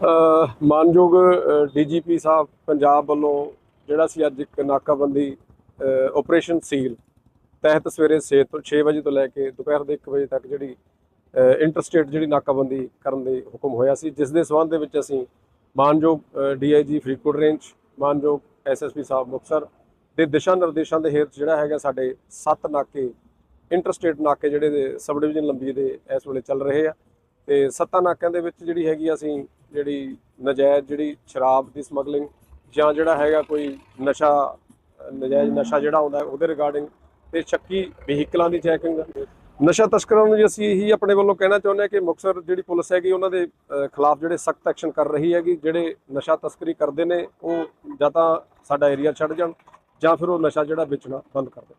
ਅ, ਮਾਨਯੋਗ ਡੀਜੀਪੀ ਸਾਹਿਬ ਪੰਜਾਬ ਵੱਲੋਂ ਜਿਹੜਾ ਸੀ ਅੱਜ ਇੱਕ ਨਾਕਾਬੰਦੀ ਅ, ਆਪਰੇਸ਼ਨ ਸੀਲ ਤਹਿਤ ਸਵੇਰੇ 6 ਤੋਂ 6 ਵਜੇ ਤੋਂ ਲੈ ਕੇ ਦੁਪਹਿਰ ਦੇ 1 ਵਜੇ ਤੱਕ ਜਿਹੜੀ ਇੰਟਰਸਟੇਟ ਜਿਹੜੀ ਨਾਕਾਬੰਦੀ ਕਰਨ ਦੇ ਹੁਕਮ ਹੋਇਆ ਸੀ ਜਿਸ ਦੇ ਸਬੰਧ ਦੇ ਵਿੱਚ ਅਸੀਂ ਮਾਨਯੋਗ ਡੀਆਈਜੀ ਫਰੀਦਕੋਟ ਰੇਂਜ ਮਾਨਯੋਗ ਐਸਐਸਪੀ ਸਾਹਿਬ ਮੁਕਤਸਰ ਦੇ ਦਿਸ਼ਾ ਨਿਰਦੇਸ਼ਾਂ ਦੇ ਹੇਠ ਜਿਹੜਾ ਹੈਗਾ ਸਾਡੇ 7 ਨਾਕੇ ਇੰਟਰਸਟੇਟ ਨਾਕੇ ਜਿਹੜੇ ਦੇ ਸਬ ਡਿਵੀਜ਼ਨ ਲੰਬੀ ਦੇ ਇਸ ਵੇਲੇ ਚੱਲ ਰਹੇ ਆ ਤੇ ਸੱਤਾ ਨਾਕਿਆਂ ਦੇ ਵਿੱਚ ਜਿਹੜੀ ਹੈਗੀ ਆ ਅਸੀਂ ਜਿਹੜੀ ਨਜਾਇਜ਼ ਜਿਹੜੀ ਸ਼ਰਾਬ ਦੀ ਸਮਗਲਿੰਗ ਜਾਂ ਜਿਹੜਾ ਹੈਗਾ ਕੋਈ ਨਸ਼ਾ, ਨਜਾਇਜ਼ ਨਸ਼ਾ ਜਿਹੜਾ ਆਉਂਦਾ ਉਹਦੇ ਰਿਗਾਰਡਿੰਗ ਤੇ ਸ਼ੱਕੀ ਵਹੀਕਲਾਂ ਦੀ ਚੈਕਿੰਗ ਨਸ਼ਾ ਤਸਕਰਾਂ ਨੂੰ ਅਸੀਂ ਇਹੀ ਆਪਣੇ ਵੱਲੋਂ ਕਹਿਣਾ ਚਾਹੁੰਦੇ ਹਾਂ ਕਿ ਮੁਕਤਸਰ ਜਿਹੜੀ ਪੁਲਿਸ ਹੈਗੀ, ਉਹਨਾਂ ਦੇ ਖਿਲਾਫ ਜਿਹੜੇ ਸਖਤ ਐਕਸ਼ਨ ਕਰ ਰਹੀ ਹੈਗੀ, ਜਿਹੜੇ ਨਸ਼ਾ ਤਸਕਰੀ ਕਰਦੇ ਨੇ, ਉਹ ਜਾਂ ਤਾਂ ਸਾਡਾ ਏਰੀਆ ਛੱਡ ਜਾਣ ਜਾਂ ਫਿਰ ਉਹ ਨਸ਼ਾ ਜਿਹੜਾ ਵੇਚਣਾ ਬੰਦ ਕਰ ਦੇਣ।